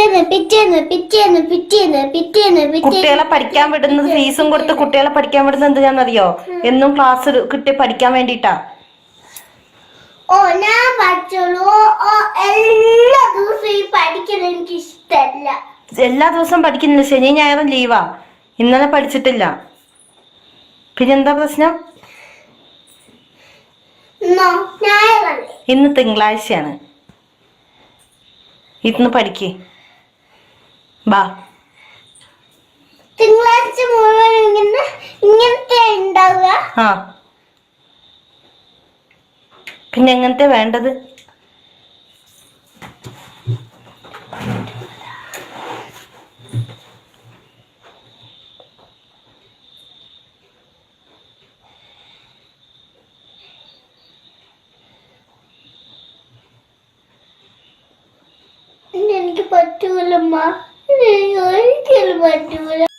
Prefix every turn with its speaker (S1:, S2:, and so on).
S1: പിറ്റേന്ന് പിറ്റേന്ന് പിറ്റേന്ന് പിറ്റേന്ന് പിറ്റേന്ന് പിറ്റേന്ന്.
S2: കുട്ടികളെ പഠിക്കാൻ വിടുന്നത് ഫീസും കൊടുത്ത് കുട്ടികളെ പഠിക്കാൻ വിടുന്നത് എന്തിനാണെന്നറിയോ എന്നും ക്ലാസ് കിട്ടി പഠിക്കാൻ വേണ്ടിട്ടാ
S1: ഓ ഞാൻ പഠിച്ചോളൂ. ഓ എല്ലാ ദിവസവും ഈ പഠിക്കുന്നത് എനിക്ക് ഇഷ്ടല്ല
S2: എല്ലാ ദിവസവും പഠിക്കുന്നില്ല. ശനി ഞായറും ലീവാ ഇന്നലെ പഠിച്ചിട്ടില്ല. പിന്നെന്താ പ്രശ്നം?
S1: നോ ഞായറല്ലേ?
S2: ഇന്ന് തിങ്കളാഴ്ചയാണ്. ഇന്ന് പഠിക്ക്. ബാ.
S1: തിങ്കളാഴ്ച മുഴുവൻ ഇങ്ങനെ ഇങ്ങനത്തെ ഉണ്ടാവുക
S2: ആ. പിന്നെ എങ്ങനത്തെ വേണ്ടത്?
S1: എനിക്ക് പറ്റൂലമ്മ. खेल बटूरा